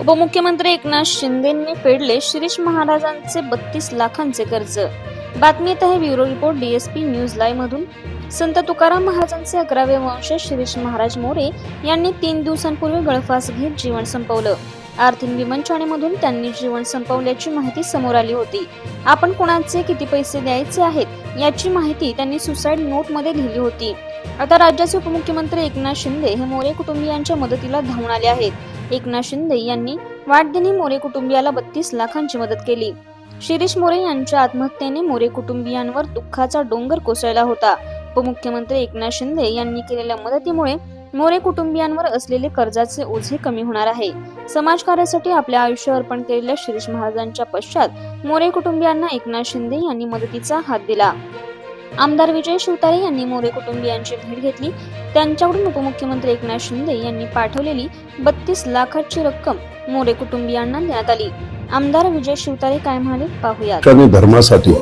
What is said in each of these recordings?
उपमुख्यमंत्री एकनाथ शिंदेंनी फेडले शिरीष महाराजांचे बत्तीस लाखांचे कर्ज. बातमी आहे bureau report DSP news live मधून संत तुकाराम महाराजांचे अकरावे वंश शिरीष महाराज मोरे यांनी तीन दिवसांपूर्वी गळफास घेत जीवन संपवलं. आर्थिक विमंचनेमधून त्यांनी जीवन संपवल्याची माहिती समोर आली होती. आपण कोणाचे किती पैसे द्यायचे आहेत याची माहिती त्यांनी सुसाईड नोटमध्ये लिहिली होती. आता राज्याचे उपमुख्यमंत्री एकनाथ शिंदे हे मोरे कुटुंबियांच्या मदतीला धावून आले आहेत. एकनाथ शिंदे यांनी वाढदिनी मोरे कुटुंबियाला बत्तीस लाखांची मदत केली. शिरीष मोरे यांच्या आत्महत्येने मोरे कुटुंबियांवर दुःखाचा डोंगर कोसळला होता. उपमुख्यमंत्री एकनाथ शिंदे यांनी केलेल्या मदतीमुळे मोरे कुटुंबियांवर असलेले कर्जाचे ओझे कमी होणार आहे. समाजकार्यासाठी आपले आयुष्य अर्पण केलेल्या शिरीष महाराजांच्या पश्चात मोरे कुटुंबियांना एकनाथ शिंदे यांनी मदतीचा हात दिला. आमदार विजय शिवतारे यांनी मोरे कुटुंबियांची भेट घेतली. त्यांच्याकडून उपमुख्यमंत्री एकनाथ शिंदे यांनी पाठवलेली बत्तीस लाखाची रक्कम मोरे कुटुंबियांना देण्यात आली. आमदार विजय शिवतारे काय म्हणाले पाहूया धर्मासाठी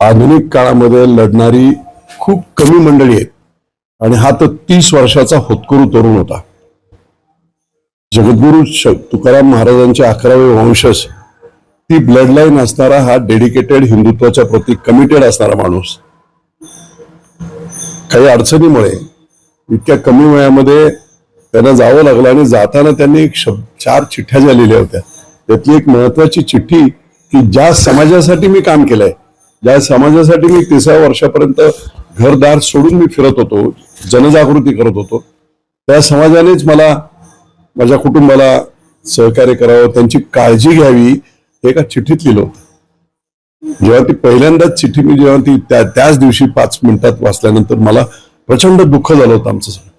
आधुनिक काळामध्ये लढणारी खूप कमी मंडळी आहेत. आणि हा तर तीस वर्षाचा होतकरू तरुण होता. जगद्गुरु श- तुकाराम महाराजांचे अकरावे वंशज ती ब्लड लाईन असणारा हा डेडिकेटेड हिंदुत्वाच्या प्रती कमिटेड असणारा माणूस. काही अडचणीमुळे इतक्या कमी वयामध्ये त्यांना जावं लागलं आणि जाताना त्यांनी एक शब्द चार चिठ्ठ्या ज्या लिहिल्या होत्या त्यातली एक महत्वाची चिठ्ठी की ज्या समाजासाठी मी काम केलंय ज्या समाजासाठी मी तिसऱ्या वर्षापर्यंत घरदार सोडून मी फिरत होतो जनजागृती करत होतो त्या समाजानेच मला माझ्या कुटुंबाला सहकार्य करावं त्यांची काळजी घ्यावी एका चिठ्ठीत लिहिलं होतं. जेव्हा ती पहिल्यांदाच चिठ्ठी मी जेव्हा ती त्या त्याच दिवशी पाच मिनिटात वाचल्यानंतर मला प्रचंड दुःख झालं होतं आमचं सगळं.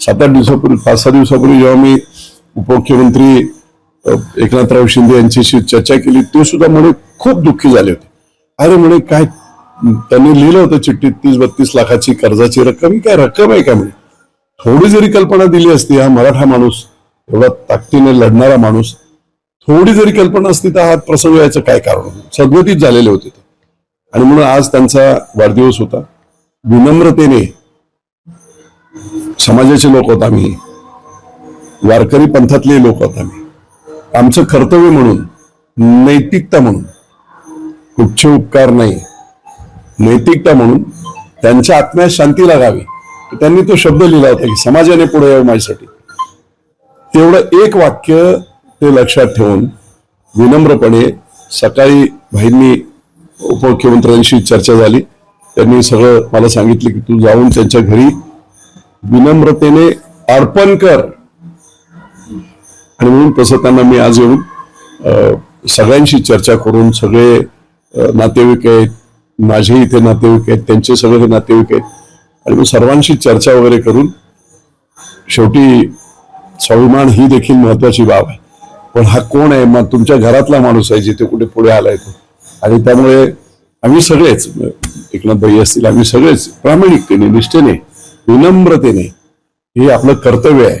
सात आठ दिवसापूर्वी पाच सहा दिवसापूर्वी जेव्हा मी उपमुख्यमंत्री एकनाथराव शिंदे यांच्याशी चर्चा केली ते सुद्धा म्हणे खूप दुःखी झाले होते. अरे म्हणे काय त्यांनी लिहिलं होतं चिठ्ठीत तीस बत्तीस लाखाची कर्जाची रक्कम ही काय रक्कम आहे का म्हणे? थोडी जरी कल्पना दिली असती हा मराठा माणूस एवढा ताकदीने लढणारा माणूस थोडी जरी कल्पना असती तर हा प्रसंग याचं काय कारण सद्गतीत झालेले होते ते. आणि म्हणून आज त्यांचा वाढदिवस होता. विनम्रतेने समाजाचे लोक होत आम्ही. वारकरी पंथातले लोक होत आम्ही. आमचं कर्तव्य म्हणून नैतिकता म्हणून कुठचे उपकार नाही. नैतिकता म्हणून त्यांच्या आत्म्यात शांती लागावी. त्यांनी तो शब्द लिहिला होता की समाजाने पुढे यावं माझ्यासाठी. तेवढं एक वाक्य ते लक्षात ठेवून विनम्रपणे सकाळी भाईंनी उपमुख्यमंत्र्यांशी चर्चा झाली. त्यांनी सगळं मला सांगितलं की तू जाऊन त्यांच्या घरी विनम्रतेने अर्पण कर. आणि म्हणून तसं त्यांना मी आज येऊन सगळ्यांशी चर्चा करून सगळे नातेवाईक आहेत माझे इथे नातेवाईक आहेत त्यांचे सगळे नातेवाईक आहेत आणि मग सर्वांशी चर्चा वगैरे करून शेवटी स्वाभिमान ही देखील महत्वाची बाब आहे. पण हा कोण आहे? मग तुमच्या घरातला माणूस आहे जिथे कुठे पुढे आलाय तो. आणि त्यामुळे आम्ही सगळेच एकनाथ भाई असतील आम्ही सगळेच प्रामाणिकतेने निष्ठेने विनम्रतेने हे आपलं कर्तव्य आहे.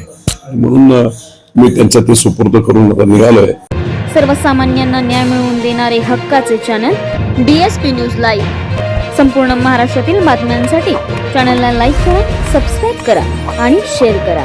म्हणून मी त्यांचं ते सुपूर्द करून आता निघालोय. सर्वसामान्यांना न्याय मिळवून देणारे हक्काचे चॅनल डीएसपी न्यूज लाईव्ह संपूर्ण महाराष्ट्रातील बातम्यांसाठी चॅनलला लाईक करा सबस्क्राईब करा आणि शेअर करा.